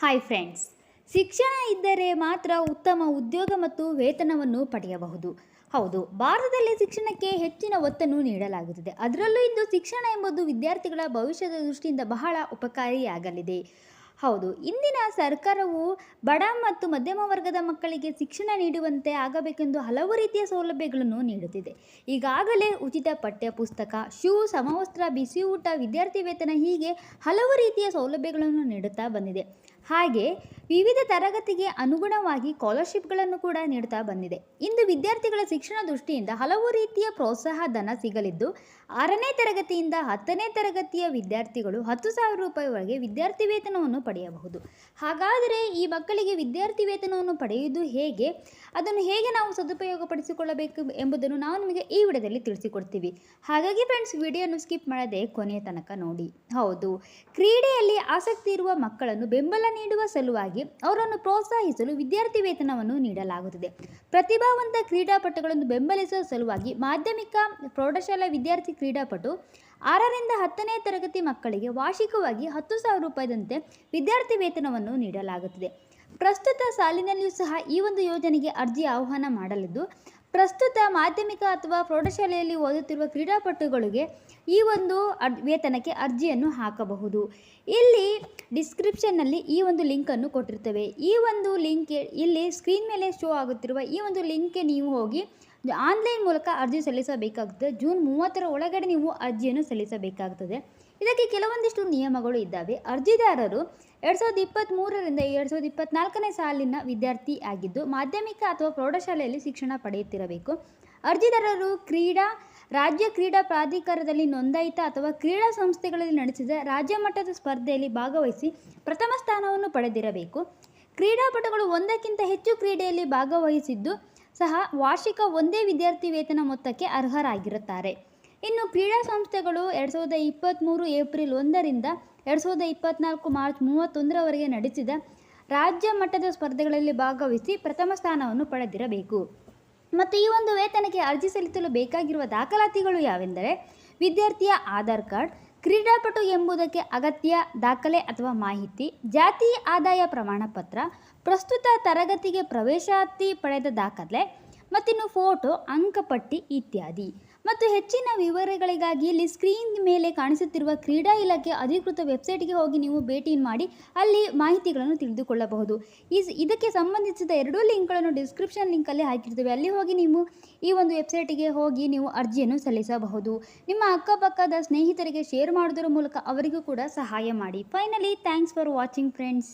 Hi friends ಶಿಕ್ಷಣ ಇದ್ದರೆ ಮಾತ್ರ ಉತ್ತಮ ಉದ್ಯೋಗ ಮತ್ತು ವೇತನವನ್ನು ಪಡೆಯಬಹುದು. ಹೌದು, ಭಾರತದಲ್ಲಿ ಶಿಕ್ಷಣಕ್ಕೆ ಹೆಚ್ಚಿನ ಒತ್ತನ್ನು ನೀಡಲಾಗುತ್ತದೆ. ಅದರಲ್ಲೂ ಇಂದು ಶಿಕ್ಷಣ ಎಂಬುದು ವಿದ್ಯಾರ್ಥಿಗಳ ಭವಿಷ್ಯದ ದೃಷ್ಟಿಯಿಂದ ಬಹಳ ಉಪಕಾರಿಯಾಗಲಿದೆ. ಹೌದು, ಇಂದಿನ ಸರ್ಕಾರವು ಬಡ ಮತ್ತು ಮಧ್ಯಮ ವರ್ಗದ ಮಕ್ಕಳಿಗೆ ಶಿಕ್ಷಣ ನೀಡುವಂತೆ ಆಗಬೇಕೆಂದು ಹಲವು ರೀತಿಯ ಸೌಲಭ್ಯಗಳನ್ನು ನೀಡುತ್ತಿದೆ. ಈಗಾಗಲೇ ಉಚಿತ ಪಠ್ಯ ಪುಸ್ತಕ ಶೂ, ಸಮವಸ್ತ್ರ ಬಿಸಿ ಊಟ ವಿದ್ಯಾರ್ಥಿ ವೇತನ ಹೀಗೆ ಹಲವು ರೀತಿಯ ಸೌಲಭ್ಯಗಳನ್ನು ನೀಡುತ್ತಾ ಬಂದಿದೆ. ಹಾಗೆ ವಿವಿಧ ತರಗತಿಗೆ ಅನುಗುಣವಾಗಿ ಸ್ಕಾಲರ್ಶಿಪ್ಗಳನ್ನು ಕೂಡ ನೀಡುತ್ತಾ ಬಂದಿದೆ. ಇಂದು ವಿದ್ಯಾರ್ಥಿಗಳ ಶಿಕ್ಷಣ ದೃಷ್ಟಿಯಿಂದ ಹಲವು ರೀತಿಯ ಪ್ರೋತ್ಸಾಹ ಧನ ಸಿಗಲಿದ್ದು, ಆರನೇ ತರಗತಿಯಿಂದ ಹತ್ತನೇ ತರಗತಿಯ ವಿದ್ಯಾರ್ಥಿಗಳು ಹತ್ತು ಸಾವಿರ ರೂಪಾಯಿವರೆಗೆ ವಿದ್ಯಾರ್ಥಿ ವೇತನವನ್ನು ಪಡೆಯಬಹುದು. ಹಾಗಾದರೆ ಈ ಮಕ್ಕಳಿಗೆ ವಿದ್ಯಾರ್ಥಿ ವೇತನವನ್ನು ಪಡೆಯುವುದು ಹೇಗೆ? ಅದನ್ನು ಹೇಗೆ ನಾವು ಸದುಪಯೋಗಪಡಿಸಿಕೊಳ್ಳಬೇಕು ಎಂಬುದನ್ನು ನಾವು ನಿಮಗೆ ಈ ವಿಡಿಯೋದಲ್ಲಿ ತಿಳಿಸಿಕೊಡ್ತೀವಿ. ಹಾಗಾಗಿ ಫ್ರೆಂಡ್ಸ್ ವಿಡಿಯೋನು ಸ್ಕಿಪ್ ಮಾಡದೆ ಕೊನೆಯ ತನಕ ನೋಡಿ. ಹೌದು, ಕ್ರೀಡೆಯಲ್ಲಿ ಆಸಕ್ತಿ ಇರುವ ಮಕ್ಕಳನ್ನು ಬೆಂಬಲ ನೀಡುವ ಸಲುವಾಗಿ ಅವರನ್ನು ಪ್ರೋತ್ಸಾಹಿಸಲು ವಿದ್ಯಾರ್ಥಿ ವೇತನವನ್ನು ನೀಡಲಾಗುತ್ತದೆ. ಪ್ರತಿಭಾವಂತ ಕ್ರೀಡಾಪಟುಗಳನ್ನು ಬೆಂಬಲಿಸುವ ಸಲುವಾಗಿ ಮಾಧ್ಯಮಿಕ ಪ್ರೌಢಶಾಲಾ ವಿದ್ಯಾರ್ಥಿ ಕ್ರೀಡಾಪಟು ಆರರಿಂದ ಹತ್ತನೇ ತರಗತಿ ಮಕ್ಕಳಿಗೆ ವಾರ್ಷಿಕವಾಗಿ ಹತ್ತು ಸಾವಿರ ರೂಪಾಯಿದಂತೆ ವಿದ್ಯಾರ್ಥಿ ವೇತನವನ್ನು ನೀಡಲಾಗುತ್ತದೆ. ಪ್ರಸ್ತುತ ಸಾಲಿನಲ್ಲಿಯೂ ಸಹ ಈ ಒಂದು ಯೋಜನೆಗೆ ಅರ್ಜಿ ಆಹ್ವಾನ ಮಾಡಲಿದ್ದು ಪ್ರಸ್ತುತ ಮಾಧ್ಯಮಿಕ ಅಥವಾ ಪ್ರೌಢಶಾಲೆಯಲ್ಲಿ ಓದುತ್ತಿರುವ ಕ್ರೀಡಾಪಟುಗಳಿಗೆ ಈ ಒಂದು ಅರ್ ವೇತನಕ್ಕೆ ಅರ್ಜಿಯನ್ನು ಹಾಕಬಹುದು. ಇಲ್ಲಿ ಡಿಸ್ಕ್ರಿಪ್ಷನ್ನಲ್ಲಿ ಈ ಒಂದು ಲಿಂಕನ್ನು ಕೊಟ್ಟಿರ್ತೇವೆ. ಈ ಒಂದು ಲಿಂಕ್ ಇಲ್ಲಿ ಸ್ಕ್ರೀನ್ ಮೇಲೆ ಶೋ ಆಗುತ್ತಿರುವ ಈ ಒಂದು ಲಿಂಕ್ಗೆ ನೀವು ಹೋಗಿ ಆನ್ಲೈನ್ ಮೂಲಕ ಅರ್ಜಿ ಸಲ್ಲಿಸಬೇಕಾಗುತ್ತದೆ ಜೂನ್ ಮೂವತ್ತರ ಒಳಗಡೆ ನೀವು ಅರ್ಜಿಯನ್ನು ಸಲ್ಲಿಸಬೇಕಾಗುತ್ತದೆ ಇದಕ್ಕೆ ಕೆಲವೊಂದಿಷ್ಟು ನಿಯಮಗಳು ಇದ್ದಾವೆ. ಅರ್ಜಿದಾರರು ಎರಡು ಸಾವಿರದ ಇಪ್ಪತ್ತ್ಮೂರರಿಂದ ಎರಡು ಸಾವಿರದ ಇಪ್ಪತ್ತ್ನಾಲ್ಕನೇ ಸಾಲಿನ ವಿದ್ಯಾರ್ಥಿ ಆಗಿದ್ದು, ಮಾಧ್ಯಮಿಕ ಅಥವಾ ಪ್ರೌಢಶಾಲೆಯಲ್ಲಿ ಶಿಕ್ಷಣ ಪಡೆಯುತ್ತಿರಬೇಕು. ಅರ್ಜಿದಾರರು ಕ್ರೀಡಾ, ರಾಜ್ಯ ಕ್ರೀಡಾ ಪ್ರಾಧಿಕಾರದಲ್ಲಿ ನೋಂದಾಯಿತ ಅಥವಾ ಕ್ರೀಡಾ ಸಂಸ್ಥೆಗಳಲ್ಲಿ ನಡೆಸಿದ ರಾಜ್ಯ ಮಟ್ಟದ ಸ್ಪರ್ಧೆಯಲ್ಲಿ ಭಾಗವಹಿಸಿ ಪ್ರಥಮ ಸ್ಥಾನವನ್ನು ಪಡೆದಿರಬೇಕು. ಕ್ರೀಡಾಪಟುಗಳು ಒಂದಕ್ಕಿಂತ ಹೆಚ್ಚು ಕ್ರೀಡೆಯಲ್ಲಿ ಭಾಗವಹಿಸಿದ್ದು ಸಹ ವಾರ್ಷಿಕ ಒಂದೇ ವಿದ್ಯಾರ್ಥಿ ವೇತನ ಮೊತ್ತಕ್ಕೆ ಅರ್ಹರಾಗಿರುತ್ತಾರೆ. ಇನ್ನು ಕ್ರೀಡಾ ಸಂಸ್ಥೆಗಳು ಎರಡು ಸಾವಿರದ ಇಪ್ಪತ್ತ್ಮೂರು ಏಪ್ರಿಲ್ ಒಂದರಿಂದ ಎರಡು ಸಾವಿರದ ಇಪ್ಪತ್ತ್ನಾಲ್ಕು ಮಾರ್ಚ್ ಮೂವತ್ತೊಂದರವರೆಗೆ ನಡೆಸಿದ ರಾಜ್ಯ ಮಟ್ಟದ ಸ್ಪರ್ಧೆಗಳಲ್ಲಿ ಭಾಗವಹಿಸಿ ಪ್ರಥಮ ಸ್ಥಾನವನ್ನು ಪಡೆದಿರಬೇಕು. ಮತ್ತು ಈ ಒಂದು ವೇತನಕ್ಕೆ ಅರ್ಜಿ ಸಲ್ಲಿಸಲು ಬೇಕಾಗಿರುವ ದಾಖಲಾತಿಗಳು ಯಾವೆಂದರೆ ವಿದ್ಯಾರ್ಥಿಯ ಆಧಾರ್ ಕಾರ್ಡ್ ಕ್ರೀಡಾಪಟು ಎಂಬುದಕ್ಕೆ ಅಗತ್ಯ ದಾಖಲೆ ಅಥವಾ ಮಾಹಿತಿ, ಜಾತಿ ಆದಾಯ ಪ್ರಮಾಣ ಪತ್ರ ಪ್ರಸ್ತುತ ತರಗತಿಗೆ ಪ್ರವೇಶಾತಿ ಪಡೆದ ದಾಖಲೆ ಮತ್ತಿನ್ನು ಫೋಟೋ, ಅಂಕಪಟ್ಟಿ ಇತ್ಯಾದಿ. ಮತ್ತು ಹೆಚ್ಚಿನ ವಿವರಗಳಿಗಾಗಿ ಇಲ್ಲಿ ಸ್ಕ್ರೀನ್ ಮೇಲೆ ಕಾಣಿಸುತ್ತಿರುವ ಕ್ರೀಡಾ ಇಲಾಖೆ ಅಧಿಕೃತ ವೆಬ್ಸೈಟ್ಗೆ ಹೋಗಿ ನೀವು ಭೇಟಿ ಮಾಡಿ ಅಲ್ಲಿ ಮಾಹಿತಿಗಳನ್ನು ತಿಳಿದುಕೊಳ್ಳಬಹುದು. ಈ ಇದಕ್ಕೆ ಸಂಬಂಧಿಸಿದ ಎರಡೂ ಲಿಂಕ್ಗಳನ್ನು ಡಿಸ್ಕ್ರಿಪ್ಷನ್ ಲಿಂಕಲ್ಲಿ ಹಾಕಿರ್ತೇವೆ. ಅಲ್ಲಿ ಹೋಗಿ ನೀವು ಈ ಒಂದು ವೆಬ್ಸೈಟ್ಗೆ ಹೋಗಿ ನೀವು ಅರ್ಜಿಯನ್ನು ಸಲ್ಲಿಸಬಹುದು. ನಿಮ್ಮ ಅಕ್ಕಪಕ್ಕದ ಸ್ನೇಹಿತರಿಗೆ ಶೇರ್ ಮಾಡೋದರ ಮೂಲಕ ಅವರಿಗೂ ಕೂಡ ಸಹಾಯ ಮಾಡಿ. Finally thanks for watching friends.